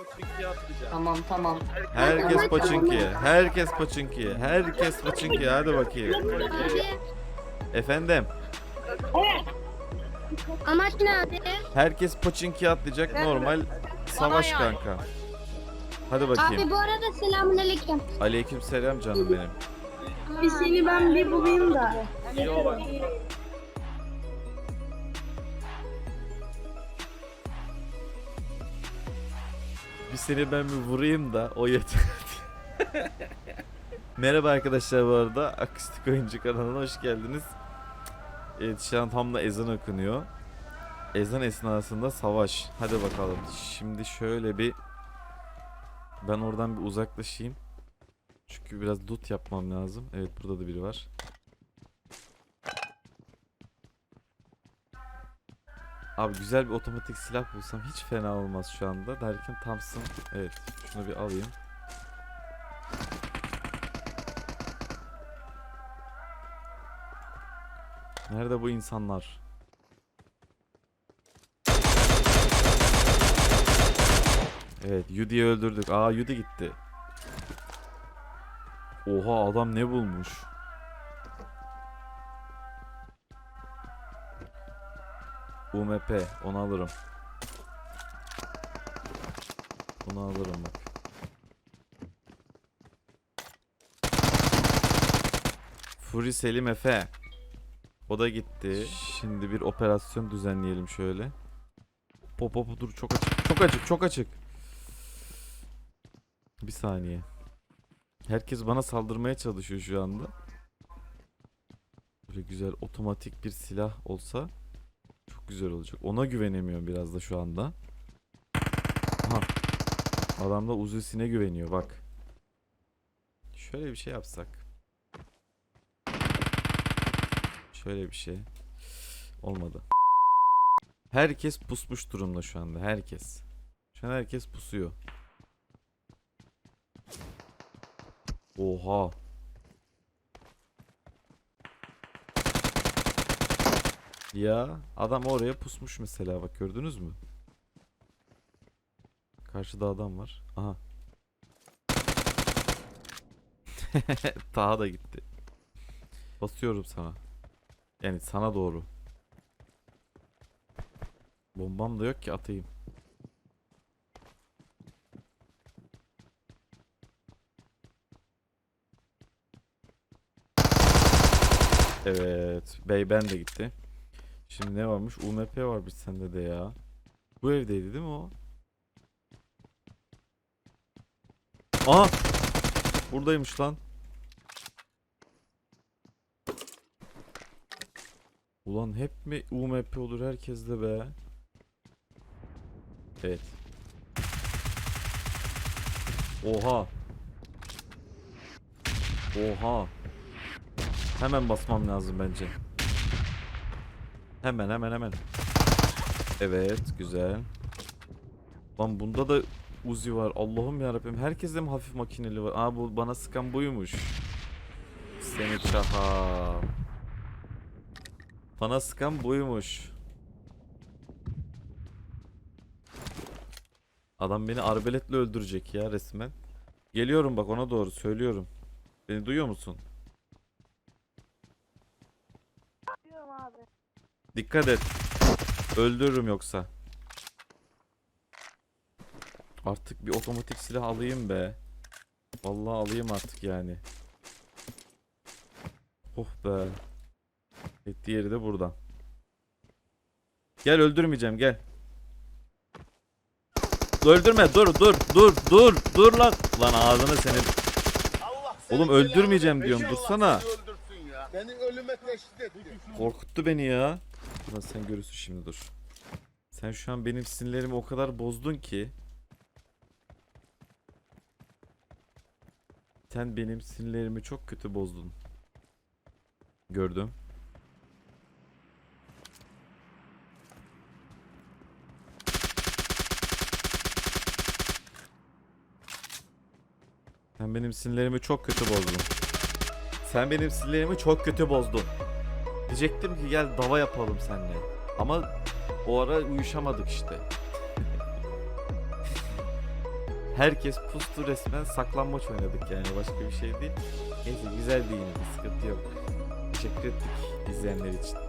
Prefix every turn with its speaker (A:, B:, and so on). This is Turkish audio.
A: Atlayacağım.
B: Tamam tamam.
C: Herkes Pachinki'ye. Herkes Pachinki'ye. Herkes Pachinki'ye. Hadi bakayım.
D: Abi
C: Efendim.
D: amaç ne abi?
C: Herkes Pachinki'ye atlayacak. Normal savaş kanka. Hadi bakayım.
D: Abi bu arada selamünaleyküm.
C: Aleyküm selam canım benim.
E: Bir seni ben bir bulayım da.
A: İyi o bak.
C: Bir seni ben bir vurayım da o yeter. Merhaba arkadaşlar bu arada. Akustik Oyuncu kanalına hoş geldiniz. Evet şu an tam da ezan okunuyor. Ezan esnasında savaş. Hadi bakalım. Şimdi şöyle bir ben oradan bir uzaklaşayım. Çünkü biraz loot yapmam lazım. Evet burada da biri var. Abi güzel bir otomatik silah bulsam hiç fena olmaz şu anda. Derken Thompson evet şunu bir alayım. Nerede bu insanlar? Evet Yudi'yi öldürdük. Aa Yudi gitti. Oha adam ne bulmuş? UMP onu alırım. Bunu alırım bak. Fury Selim Efe. O da gitti. Şimdi bir operasyon düzenleyelim şöyle. Pop pop dur çok açık. Çok açık, çok açık. Bir saniye. Herkes bana saldırmaya çalışıyor şu anda. Böyle güzel otomatik bir silah olsa çok güzel olacak. Ona güvenemiyorum biraz da şu anda. Aha. Adam da Uzi'sine güveniyor bak. Şöyle bir şey yapsak. Şöyle bir şey. Olmadı. Herkes pusmuş durumda şu anda. Herkes. Şu an herkes pusuyor. Oha. Ya adam oraya pusmuş mesela bak gördünüz mü? Karşıda adam var. Aha. Taha da gitti. Basıyorum sana. Yani sana doğru. Bombam da yok ki atayım. Evet. Bey ben de gitti. Şimdi ne varmış? UMP varmış sende de ya. Bu evdeydi değil mi o? Aa! Buradaymış lan. Ulan hep mi UMP olur herkeste be? Evet. Oha. Oha. Hemen basmam lazım bence. Hemen hemen hemen. Evet güzel. Lan bunda da Uzi var. Allah'ım yarabbim. Herkeste mi hafif makineli var? Aa bu bana sıkan buymuş. Seni çaha. Bana sıkan buymuş. Adam beni arbeletle öldürecek ya resmen. Geliyorum bak ona doğru söylüyorum. Beni duyuyor musun? Dikkat et. Öldürürüm yoksa. Artık bir otomatik silah alayım be. Vallahi alayım artık yani. Oh be. Evet diğeri de burada. Gel öldürmeyeceğim gel. Öldürme dur dur dur dur dur lan. Lan ağzını senin. Oğlum öldürmeyeceğim diyorum dursana.
F: Beni ölüme teşhis etti.
C: Korkuttu beni ya. Lan sen görürsün şimdi dur. Sen şu an benim sinirlerimi o kadar bozdun ki. Sen benim sinirlerimi çok kötü bozdun. Gördüm. Sen benim sinirlerimi çok kötü bozdun. Sen benim sinirlerimi çok kötü bozdun. Diyecektim ki gel dava yapalım seninle. Ama o ara uyuşamadık işte. Herkes pustu resmen saklanmaç oynadık yani başka bir şey değil. Neyse güzeldi yine de sıkıntı yok. Teşekkür ettik izleyenler için.